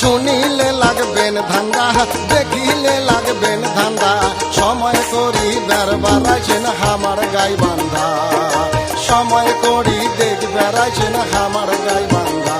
শুনিলে লাগবেন ধান্দা, দেখিলে লাগবেন ধান্দা। সময় করি বেড়াইছেন হামার গাই বান্ধা সময় করি দেখ বেড়াইছেন আমার গাই বান্ধা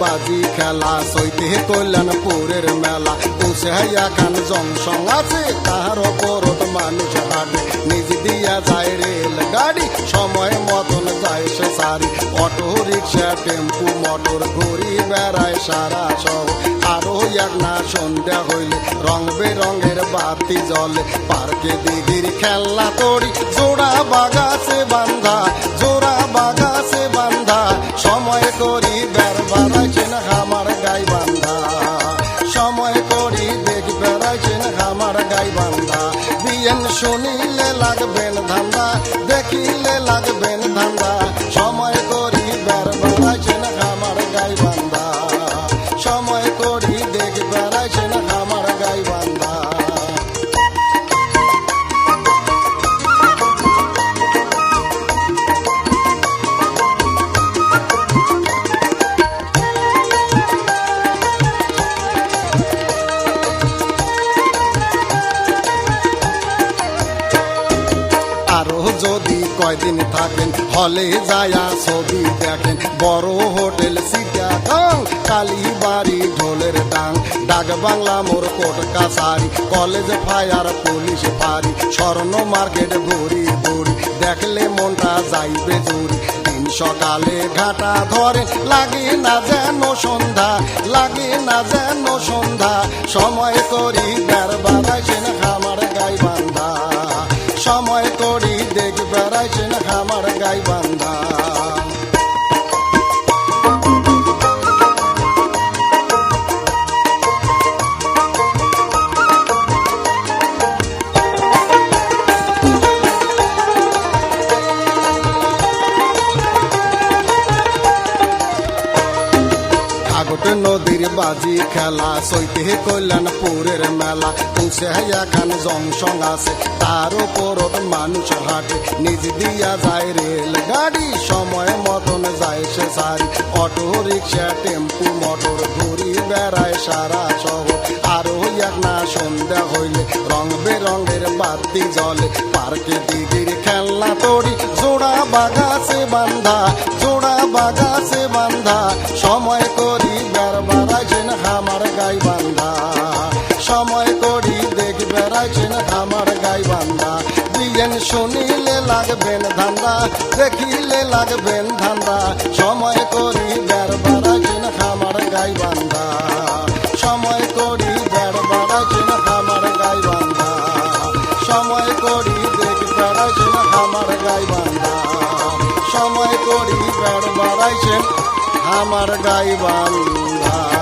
বাজি খেলা সইতে কল্যাণপুরের মেলা। উসে খান জংশন আছে, তাহার ওপরত মানুষ হাঁটে। নিজ দিয়া যায় রেল গাড়ি সময় মতন যায় সে সারি। অটো, রিক্সা, টেম্পু, মোটর ঘুরি বেড়ায় সারা সহ আরও এক না সন্ধ্যা হইলে রং বেরঙের বাতি জ্বলে। পার্কে দিঘির খেলনা তড়ি, জোড়া বাগাছে শুনিলে লাগবেন ধান্দা দেখিলে লাগবেন ধান্দা। যদি কয়দিন থাকেন, হলে যায়া ছবি দেখেন। বড় হোটেল সিটাগাং কালীবাড়ি ঢোলের ডাং ডাক বাংলা মোর কোট কাছারি, কলেজ ফায়ার, পুলিশ ফারি স্বর্ণ মার্কেট ঘুরি ঘুরি দেখলে মনটা যাইবে জুরি। সকালে ঘাটা ধরে, লাগে না যেন সন্ধ্যা, লাগে না যেন সন্ধ্যা। সময় গাই বান্ধা নদীর বাজি খেলা সইতে কল্যাণপুরের মেলা। তুসে খান জংশন আছে, তার উপরত মানুষ হাঁটে। নিজ দিয়া যায় রেল গাড়ি, সময় মতন যায় সে সারি। অটো, রিক্সা, টেম্পু, মোটর ঘুরি বেড়ায় সারা শহর। আরও এক না সন্ধ্যা হইলে, রং বেরঙের বাতি জলে পার্কে দিদির খেলনা তড়ি জোড়া বাগাছে বান্ধা, জোড়া বাগাছে বান্ধা। সময় বেড়াইছেন আমার গাই বান্ধা দিয়েন শুনিলে লাগবেন ধান্দা, দেখিলে লাগবেন ধান্দা। সময় করি বের বেড়াইছেন আমার গাই বান্ধা সময় করি বের বেড়াইছেন আমার গাই বান্ধা সময় করি দেখ বেড়াইছেন আমার গাই বান্ধা সময় করি বের বেড়াইছেন আমার গাই বান্ধা